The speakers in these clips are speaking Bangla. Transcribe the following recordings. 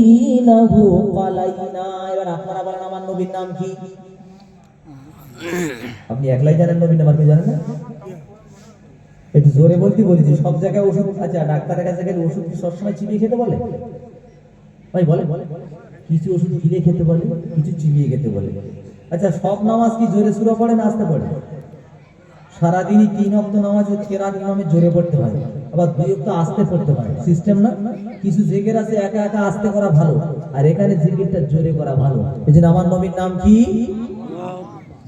দীনাহু কালাইনা। এবার আপনারা বলেন আমার নবীর নাম কি? আপনি একলাই জানেন নবীর নাম আর জানেন না? একটু জোরে বলতে বলেছি, সব জায়গায় ওষুধ আচ্ছা ডাক্তারের কাছে গেলে ওষুধ কি সবসময় চিবিয়ে খেতে বলে? ভাই বলে কিছু ওষুধ গিলে খেতে বলে, কিছু চিবিয়ে খেতে বলে। আচ্ছা সব নামাজ কি জোরে সুরে পড়ে না আসতে পড়ে? সারাদিনই তিন অক্ত নামাজ ও কেরাত ইমামে জোরে পড়তে হয়। আবার দুই অক্ত আসতে পড়তে হয় সিস্টেম না? কিছু জিকির আছে, একা একা আসতে করা ভালো। আর এখানে জিকিরটা জোরে করা ভালো। এই জন্য আমার নবীর নাম কি?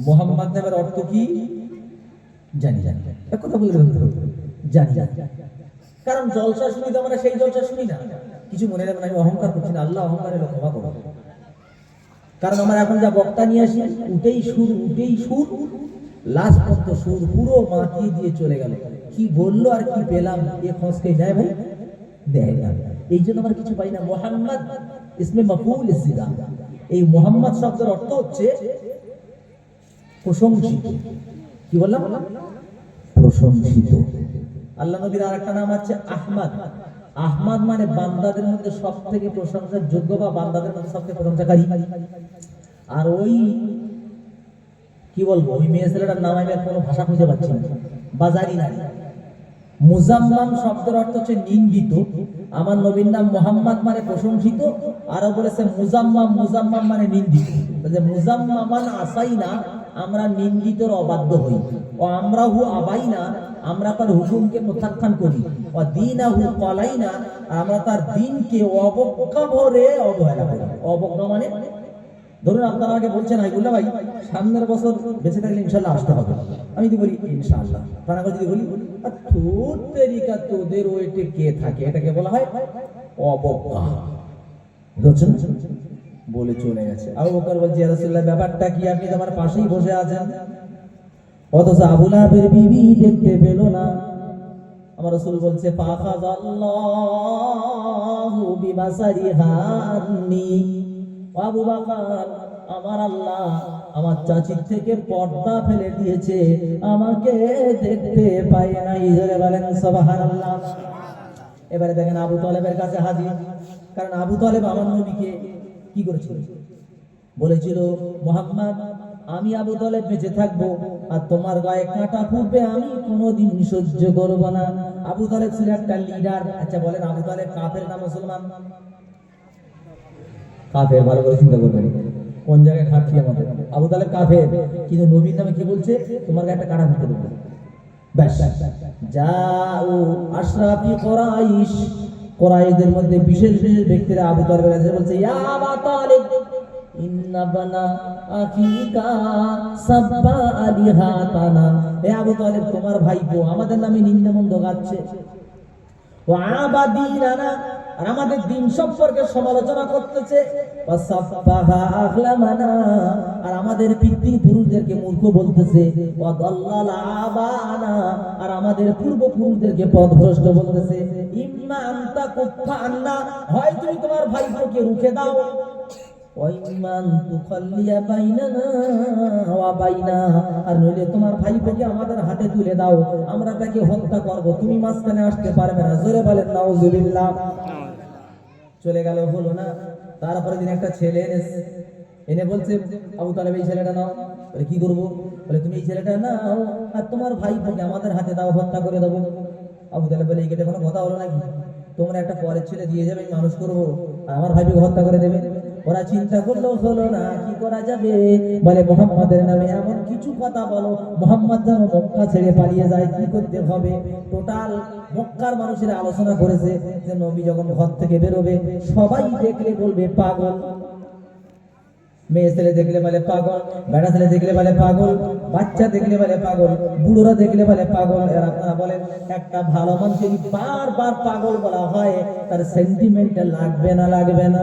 মোহাম্মদ নামের অর্থ কি? জানি জানি। এক কথা বলে তো? জানি জানি। কারণ জলসা শুনি তো আমরা, সেই জলসা শুনি না। কিছু মনে রাখবেন আমি অহংকার করছি না। আল্লাহ অহংকারের ক্ষমা করো কারণ আমার এখন যা বক্তা নিয়ে আসি উঠেই সুর উঠেই সুর। লাস্ট পর্যন্ত সুর পুরো মাতিয়ে দিয়ে চলে গেল। কি বলল আর কি পেলাম, এ খসকে দেয় ভাই? দেয় না। এই জন্য আমার কিছু পাই না। মোহাম্মদ ইসমে মকুল ইসিদা এই মোহাম্মদ শব্দের অর্থ হচ্ছে প্রশংসিত। কি বললাম? প্রশংসিত। আল্লাহ নবীর আর একটা নাম আছে আহমদ। আহমদ মানে বান্দাদের মধ্যে সব থেকে প্রশংসার যোগ্য বা বান্দাদের মধ্যে সব থেকে প্রশংসাকারী। আর ওই, কি বলব, ওই মেয়ে ছেলেটার নাম আমি কোনো ভাষা খুঁজে পাচ্ছি না। বাজারি নারী। মুজাম্মাম শব্দের অর্থ হচ্ছে নিন্দিত। আমার নবীর নাম মোহাম্মদ মানে প্রশংসিত আরও বলেছে মুজাম্মাম মুজাম্মাম মানে নিন্দিত। মুজাম্মামান আসাই না আমরা নিন্দিতর অবাধ্য হই। ও আমরা হু আবাই না আমরা তার হুকুমকে প্রত্যাখ্যান করি। ও দিন হু কলাই না আমরা তার দিনকে অবজ্ঞা ভরে অবহেলা করি। অবজ্ঞা মানে ধরুন আপনারা আগে বলছেন আইগুল্লা ভাই, সামনের বছর বেঁচে থাকলে ইনশাল্লাহ আসতে হবে। আমি যদি বলি, ইনশাল্লাহ। তার যদি বলি তোর তেরিকা তোদের ওয়েটে কে থাকে? এটাকে বলা হয় অবজ্ঞা। বুঝছেন বলে চলে গেছে। আবু বকর বলছে রাসূলুল্লাহ, ব্যাপারটা কি? আপনি তো আমার পাশেই বসে আছেন। অথচ আবু লাহাবের বিবি দেখতে পেল না। আমার রাসূল বলছে, ফাখাযাল্লাহু বিবাসারিহা আন্নি আবু বাকার, আমার আল্লাহ আমার চাচির থেকে পর্দা ফেলে দিয়েছে, আমাকে দেখতে পাই না ইজরে বলেন, সুবহানাল্লাহ। এবারে দেখেন আবু তলেবের কাছে হাজির। কারণ আবু তলেব আমার নবীকে কি করেছিল? বলেছিল, মোহাম্মদ, আমি আবু তলেব বেঁচে থাকব, আর তোমার গায়ে কাঁটা ফুটবে, আমি কোনোদিন সহ্য করব না। আবু তলেব ছিল একটা লিডার আচ্ছা বলেন, আবু তলেব কাফের না মুসলমান? কাফের, ভালো করে চিন্তা করবেন কোন জায়গায় ঘাটতি আমাদের? আবু তালেব কাফের, কিন্তু নবীর নামে কি বলছে? তোমার একটা কাটা ফুটে দেবো ব্যাস। যাও আশরাফি কোরাইশ। কোরাইশদের মধ্যে বিশেষ বিশেষ ব্যক্তিরা আবু তালেবের কাছে বলছে, ইয়া আবু তালেব তোমার ভাইপো, আমাদের নামে নিন্দমন্দ গাচ্ছে। ও আবাদিনানা আর আমাদের দিন সম্পর্কে সমালোচনা করতেছে। আর আমাদের পিতৃ পুরুষদেরকে মূর্খ বলতেছে আর আমাদের পূর্বপুরুষদেরকে পথভ্রষ্ট বলতেছে, ইম্মা আনতা কুফা আন্না। হয় তুমি তোমার ভাইপোকে রুখে দাও। আর নইলে তোমার ভাইপোকে আমাদের হাতে তুলে দাও। আমরা তাকে হত্যা করব। তুমি মাঝখানে আসতে পারবে না। জোরে বলেন, নাউজুবিল্লাহ। চলে গেল, হলো না। তারপরে দিন একটা ছেলে এনেছে এনে বলছে, আবু তালেব, এই ছেলেটা নাও। বলে, কি করব? বলে, তুমি এই ছেলেটা নাও আর তোমার ভাই ভাইকে আমাদের হাতে দাও, হত্যা করে দেবো। আবু তালেব বলে, এই কেটে কোনো কথা হলো নাকি? তোমরা একটা পরের ছেলে দিয়ে যাবে মানুষ করব। আমার ভাইকে হত্যা করে দেবে? ওরা চিন্তা করল, হলো না, কি করা যাবে? বলে, মোহাম্মদের নামে এমন কিছু কথা বলো, মোহাম্মদ যেন মক্কা ছেড়ে পালিয়ে যায়, কি করতে হবে? টোটাল মক্কার মানুষেরা আলোচনা করেছে যে, নবী যখন ঘর থেকে বেরোবে, সবাই দেখলে বলবে, পাগল। মেয়ে ছেলে দেখলে বলে, পাগল। বেড়া ছেলে দেখলে বলে, পাগল। বাচ্চা দেখলে বলে, পাগল। বুড়োরা দেখলে বলে, পাগল। এর আপনারা বলেন, একটা ভালো মানুষ যদি বারবার পাগল বলা হয়, তার সেন্টিমেন্টটা লাগবে না লাগবে না।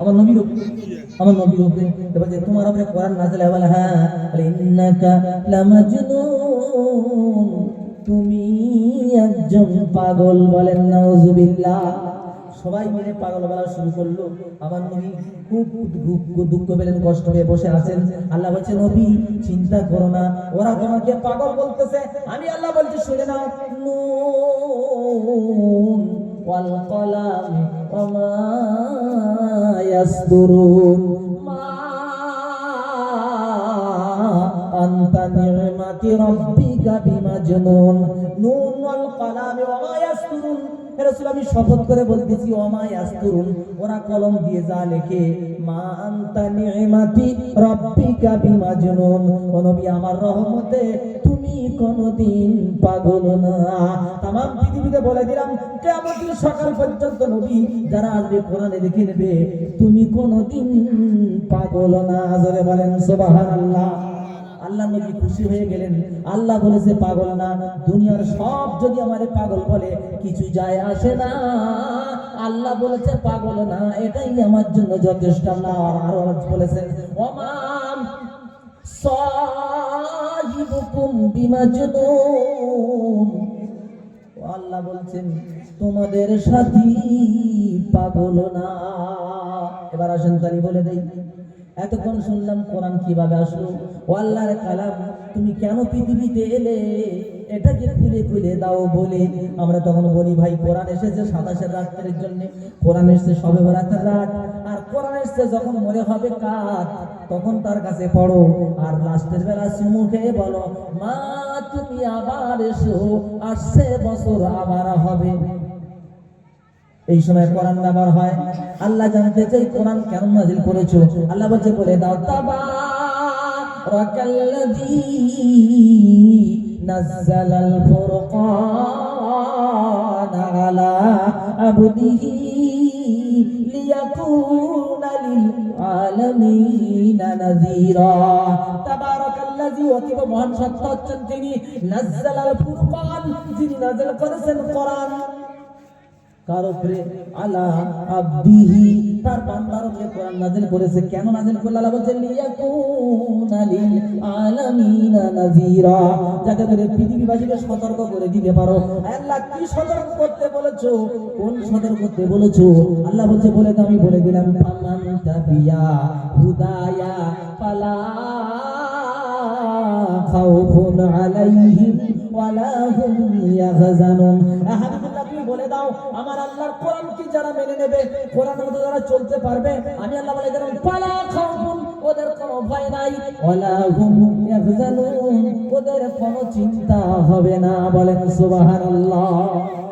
আমার নবীর উপরে আমার নবীর উপরে এবার যে তোমার উপরে কোরআন নাযিল হয় বলে হ্যাঁ ইন্নাকা লামাজনুন। তুমি একজন পাগল বলেন, নাউজুবিল্লাহ। সবাই মিলে পাগল বলা শুরু করল। আমার নবী খুব দুঃখ দুঃখ পেলেন, কষ্ট পেয়ে বসে আছেন। আল্লাহ বলছে, নবী, চিন্তা করো না। ওরা তোমাকে পাগল বলতেছে। আমি আল্লাহ বলছি, শুনে নাও। নুন, ওয়াল কলাম ওমা আনতা নি'মাতি রাব্বিকা বিমাজনুন নুন ওয়াল কলামি ওমা ইয়াসদুরুন হে রাসূল, আমি শপথ করে বলতেছি, ওমা ইয়াসদুরুন ওরা কলম দিয়ে যা লেখে, মা আনতা নি'মাতি রাব্বিকা বিমাজনুন। ও নবী, আমার রহমতে তুমি কোনদিন পাগল না। তাম পৃথিবীতে বলে দিলাম কেমন সকাল পর্যন্ত নবী যারা আসবে কোরআনে দেখে নেবে তুমি কোনদিন পাগল না। জোরে বলেন, সুবহানাল্লাহ। আল্লাহ নবী খুশি হয়ে গেলেন। আল্লাহ বলেছে পাগল না। দুনিয়ার সব যদি আমারে পাগল বলে, কিছু যায় আসে না। আল্লাহ বলেছে পাগল না, এটাই আমার জন্য যথেষ্ট। আল্লাহ আরও বলেছেন, ওমান সাহিবুকুম আল্লাহ বলছেন, তোমাদের সাথী পাগল না। এবার আসেন তারি বলে দেই। এতক্ষণ শুনলাম কোরআন কীভাবে আসলো। ও আল্লাহর কালাম, তুমি কেন পৃথিবীতে এলে? এটাকে খুলে খুলে দাও বলে আমরা তখন বলি, ভাই, কোরআন এসেছে সাতাশের রাত্রের জন্য। কোরআন এসেছে সবে বরাতের রাত। আর কোরআন এসেছে যখন মনে হবে কাত, তখন তার কাছে পড়ো। আর লাস্টের বেলা চুমু খেয়ে বলো, মা, তুমি আবার এসো, আসছে বছর আবার হবে। এই সময় কোরআন ব্যবহার হয়। আল্লাহ জানতে চাই কোরআন কেন নাজিল করেছ। আল্লাহ বলছে, বলে দাও তাবারাকাল্লাযী নাযালাল ফুরকান আলা আবদিহি লিয়াকুনা লিল আলামিনা নাযীরা তাবারাকাল্লাযী অতীব মহান সত্তা হচ্ছেন তিনি। নাযালাল ফুরকান যিনি নাযিল করেছেন কোরআন। কার উপরে আলা আব্দিহি? তার বান্দার উপরে কোরআন নাযিল করেছে। কেন নাযিল করল? আল্লাহ বলছেন, লিয়াকুনা লিল নাযীরা। যাতে করে পৃথিবীবাসীকে সতর্ক করে দিতে পারো। আল্লাহ, কি সতর্ক করতে বলেছ? কোন সতর্ক করতে বলেছ? আল্লাহ বলছে, বলে তো আমি বলে দিলাম, ফামান তাবিয়া হুদায়া ফালা খাউফুন আলাইহিম ওয়ালা হুম ইয়াহজানুন। বলে দাও, আমার আল্লাহর কোরআন কি যারা মেনে নেবে? কোরআন মতো যারা চলতে পারবে? আমি আল্লাহ বলে দিলাম, ফালা খাউফুন, ওদের কোনো ভয় নাই। ওয়ালা হুম ইয়াহজানুন, ওদের কোনো চিন্তা হবে না। বলেন, সুবহানাল্লাহ।